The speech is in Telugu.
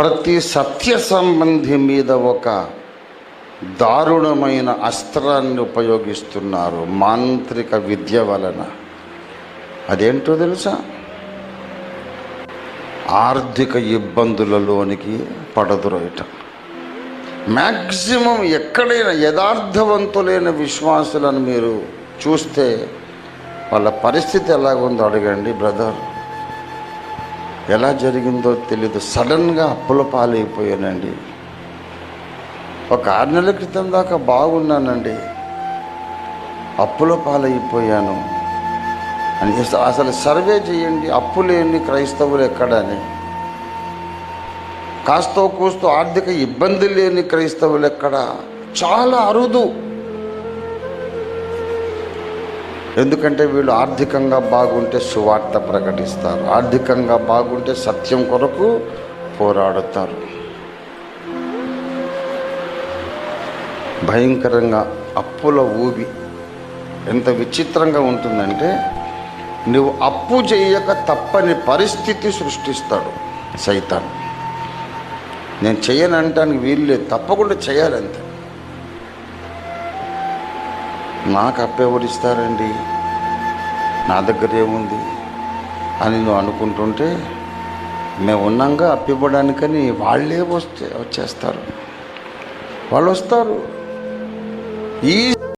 ప్రతి సత్య సంబంధి మీద ఒక దారుణమైన అస్త్రాన్ని ఉపయోగిస్తున్నారు మాంత్రిక విద్య వలన. అదేంటో తెలుసా? ఆర్థిక ఇబ్బందులలోనికి పడదురోయటం మ్యాక్సిమం ఎక్కడైనా యథార్థవంతులైన విశ్వాసులను మీరు చూస్తే వాళ్ళ పరిస్థితి ఎలాగుందో అడగండి బ్రదర్. ఎలా జరిగిందో తెలీదు. సడన్గా అప్పుల పాలైపోయానండి. ఒక ఆరు నెలల క్రితం దాకా బాగున్నానండి. అప్పుల పాలైపోయాను. అని అసలు సర్వే చేయండి అప్పు లేని క్రైస్తవులు ఎక్కడని. కాస్తో కూస్తో ఆర్థిక ఇబ్బంది లేని క్రైస్తవులు ఎక్కడ? చాలా అరుదు. ఎందుకంటే వీళ్ళు ఆర్థికంగా బాగుంటే సువార్త ప్రకటిస్తారు. ఆర్థికంగా బాగుంటే సత్యం కొరకు పోరాడుతారు. భయంకరంగా అప్పుల ఊబి ఎంత విచిత్రంగా ఉంటుందంటే నువ్వు అప్పు చేయక తప్పని పరిస్థితి సృష్టిస్తాడు సైతాన్. నేను చేయనంటానికి వీలు లేదు తప్పకుండా చేయాలంతే నాకు అప్పు నా దగ్గర ఏముంది? అని నువ్వు అనుకుంటుంటే మేము ఉన్నాగా అప్పివ్వడానికని వాళ్ళే వస్తే వచ్చేస్తారు. వాళ్ళు వస్తారు. ఈ